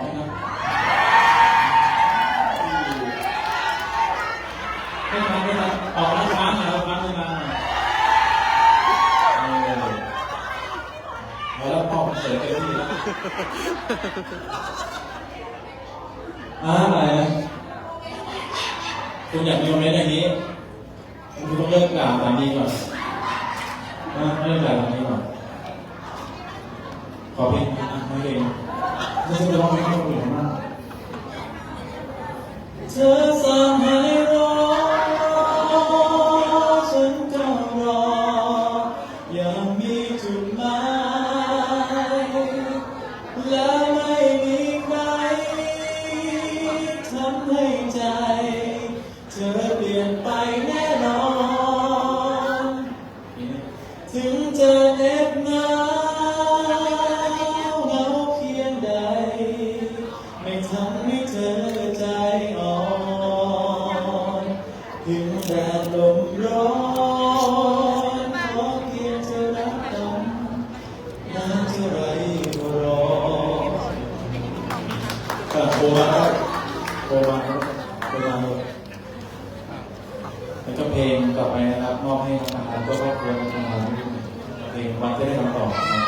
นะครับไม่ฟังด้วยนออกแล้วฟังแล้วฟังเลยนะเอาแล้วพ่อเสียเต็มที่แล้วอะไรคุณอยากมีโมเมนต์อย่างนี้ คุณต้องเลิกกล่าวสามีก่อนนะเลิกกล่าวสามีก่อนขอเพลงนะไม่เป็น ช่จะร้องให้คนอื่นมาเธอสั่งให้รอฉันก็รอ ยังมีจุดหมายและไม่มีใครทำให้ใจ เธอเปลี่ยนไปแน่ แดดลมร้อนขอเพียงเธอรักกันนานเท่าไรก็รอโทรมาครับโทรมาครับโทรมาครับแล้วก็เพลงต่อไปนะครับมอบให้ทางการก็ครอบครัวทางการเพลงวันจะได้คำตอบ